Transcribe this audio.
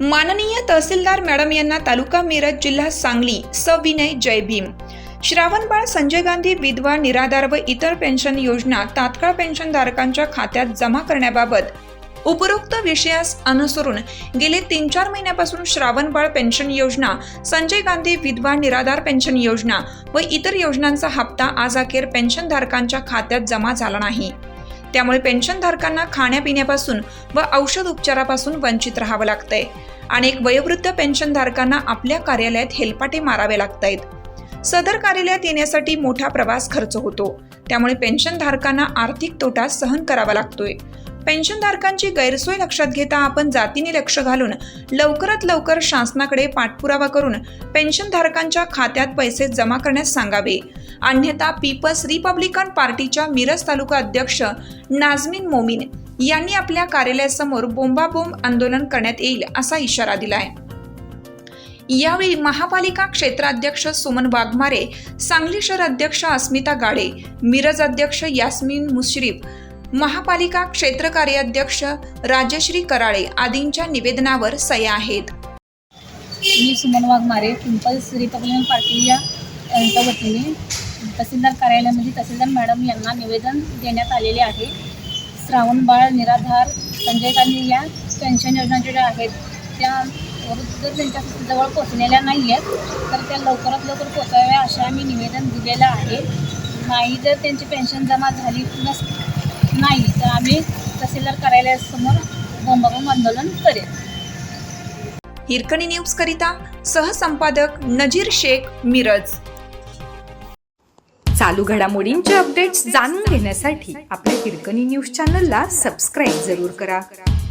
माननीय तहसीलदार मॅडम यांना तालुका मिरज जिल्हा सांगली सविनय जय भीम श्रावणबाळ संजय गांधी विधवा निराधार व इतर पेन्शन योजना तात्काळ पेन्शनधारकांच्या खात्यात जमा करण्याबाबत उपरोक्त विषयास अनुसरून गेले तीन चार महिन्यापासून श्रावणबाळ पेन्शन योजना संजय गांधी विधवा निराधार पेन्शन योजना व इतर योजनांचा हप्ता आज अखेर पेन्शनधारकांच्या खात्यात जमा झाला नाही. त्यामुळे पेन्शनधारकांना खाण्यापिण्यापासून व औषध उपचारापासून वंचित राहावं लागतंय. अनेक वयोवृद्ध पेन्शनधारकांना आपल्या कार्यालयात हेलपाटे मारावे लागत आहेत सदर कार्यालयात येण्यासाठी मोठा प्रवास खर्च होतो. त्यामुळे पेन्शनधारकांना आर्थिक तोटा सहन करावा लागतोय. पेन्शनधारकांची गैरसोय लक्षात घेता आपण जातीने लक्ष घालून लवकरात लवकर शासनाकडे पाठपुरावा करून पेन्शनधारकांच्या खात्यात पैसे जमा करण्यास सांगावे. अन्यथा पीपल्स रिपब्लिकन पार्टीच्या मिरज तालुका अध्यक्ष नाझमीन मोमीन यांनी आपल्या कार्यालयासमोर बोंबाबोंब आंदोलन करण्यात येईल असा इशारा दिला आहे यावेळी महापालिका क्षेत्राध्यक्ष सुमन वाघमारे सांगली शहर अध्यक्ष अस्मिता गाडे मिरज अध्यक्ष यास्मीन मुश्रीफ महापालिका क्षेत्र कार्याध्यक्ष राजश्री कराळे आदींच्या निवेदनावर सह्या आहेत. मी Suman Waghmare People's Republican Party या यांच्या वतीने तहसीलदार कार्यालयामध्ये तहसीलदार मॅडम यांना निवेदन देण्यात आलेले आहे. श्रावण बाळ निराधार संजय गांधी या पेन्शन योजना ज्या आहेत त्या जर त्यांच्या जवळ पोचलेल्या नाही आहेत तर त्या लवकरात लवकर पोचाव्या अशा आम्ही निवेदन दिलेलं आहे. नाही जर त्यांची पेन्शन जमा झाली नस नाही तर आम्ही तहसीलदार कार्यालयासमोर बोंबाबोंब आंदोलन करेल हिरकणी न्यूज करिता सहसंपादक नजीर शेख मिरज. चालू घडामोडींचे अपडेट्स जाणून घेण्यासाठी आपल्या हिरकणी न्यूज चॅनलला सबस्क्राईब जरूर करा.